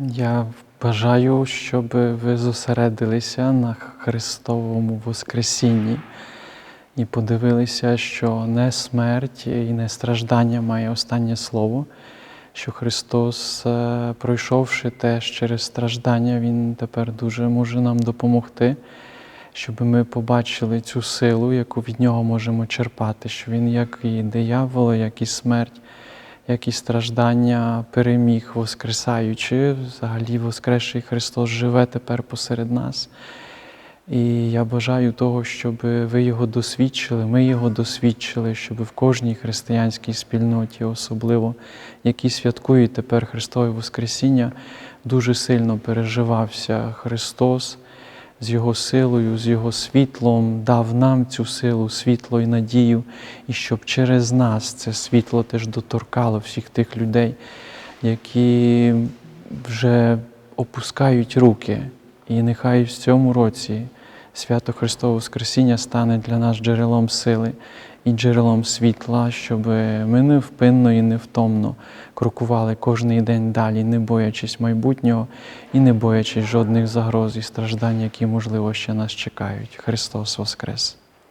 Я бажаю, щоб ви зосередилися на Христовому Воскресінні і подивилися, що не смерть і не страждання має останнє слово, що Христос, е, пройшовши теж через страждання, Він тепер дуже може нам допомогти, щоб ми побачили цю силу, яку від Нього можемо черпати, що Він, як і диявол, як і смерть, як і страждання переміг, воскресаючи, взагалі Воскресший Христос живе тепер посеред нас. І я бажаю того, щоб ви його досвідчили, ми його досвідчили, щоб в кожній християнській спільноті, особливо які святкують тепер Христове Воскресіння, дуже сильно переживався Христос з Його силою, з Його світлом, дав нам цю силу, світло і надію, і щоб через нас це світло теж доторкало всіх тих людей, які вже опускають руки. І нехай в цьому році свято Христове Воскресіння стане для нас джерелом сили і джерелом світла, щоб ми невпинно і невтомно крокували кожний день далі, не боячись майбутнього і не боячись жодних загроз і страждань, які, можливо, ще нас чекають. Христос Воскрес!